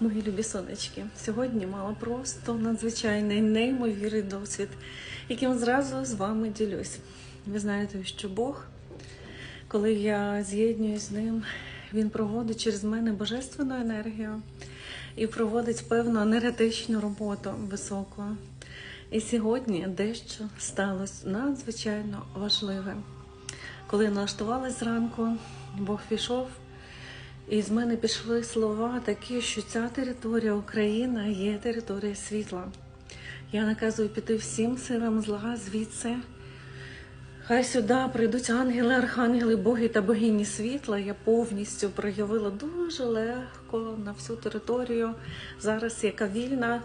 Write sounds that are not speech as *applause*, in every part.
Мої любі сонечки, сьогодні мала просто надзвичайний неймовірний досвід, яким зразу з вами ділюсь. Ви знаєте, що Бог, коли я з'єднуюсь з ним, він проводить через мене божественну енергію і проводить певну енергетичну роботу високу. І сьогодні дещо сталося надзвичайно важливе. Коли налаштувалась зранку, Бог пішов. І з мене пішли слова такі, що ця територія Україна є територія світла. Я наказую піти всім силам зла звідси. Хай сюди прийдуть ангели, архангели, боги та богині світла. Я повністю проявила дуже легко на всю територію. Зараз яка вільна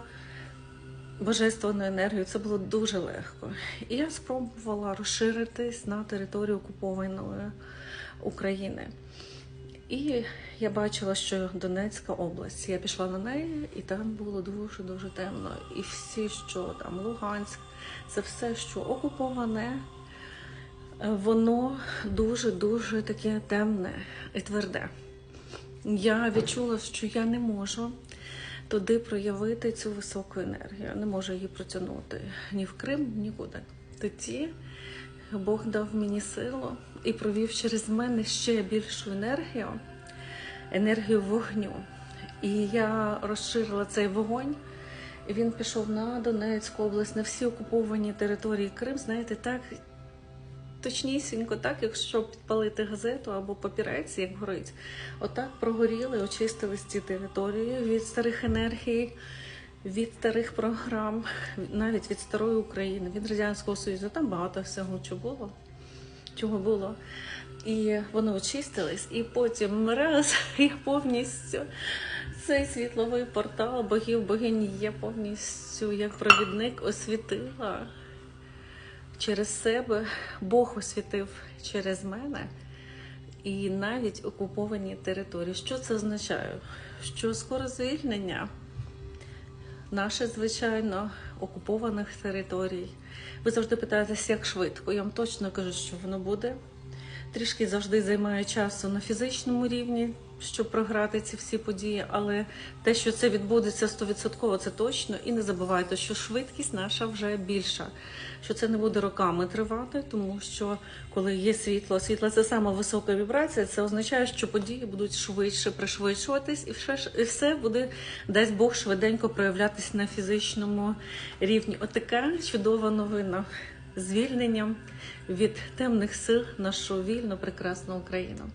божественну енергію. Це було дуже легко. І я спробувала розширитись на територію окупованої України. І я бачила, що Донецька область. Я пішла на неї, і там було дуже дуже темно. І всі, що там Луганськ, це все, що окуповане, воно дуже дуже таке темне і тверде. Я відчула, що я не можу туди проявити цю високу енергію. Я не можу її протягнути ні в Крим, нікуди. Тоді Бог дав мені силу і провів через мене ще більшу енергію, енергію вогню. І я розширила цей вогонь. І він пішов на Донецьку область, на всі окуповані території Крим. Знаєте, так точнісінько, так, якщо підпалити газету або папірець, як горить, отак прогоріли, очистились ці території від старих енергій, від старих програм, навіть від старої України, від Радянського Союзу. Там багато всього чого було. Чого було. І вони очистились, і потім раз *laughs* я повністю цей світловий портал богів богині є повністю як провідник освітила через себе. Бог освітив через мене і навіть окуповані території. Що це означає? Що скоро звільнення наше, звичайно, окупованих територій. Ви завжди питаєтесь, як швидко. Я вам точно кажу, що воно буде. Трішки завжди займає часу на фізичному рівні, щоб програти ці всі події, але те, що це відбудеться 100%, це точно. І не забувайте, що швидкість наша вже більша, що це не буде роками тривати, тому що коли є світло, світло це сама висока вібрація, це означає, що події будуть швидше пришвидшуватись, і все, і все буде, дасть Бог швиденько проявлятись на фізичному рівні. Отака чудова новина звільненням від темних сил нашу вільну прекрасну Україну.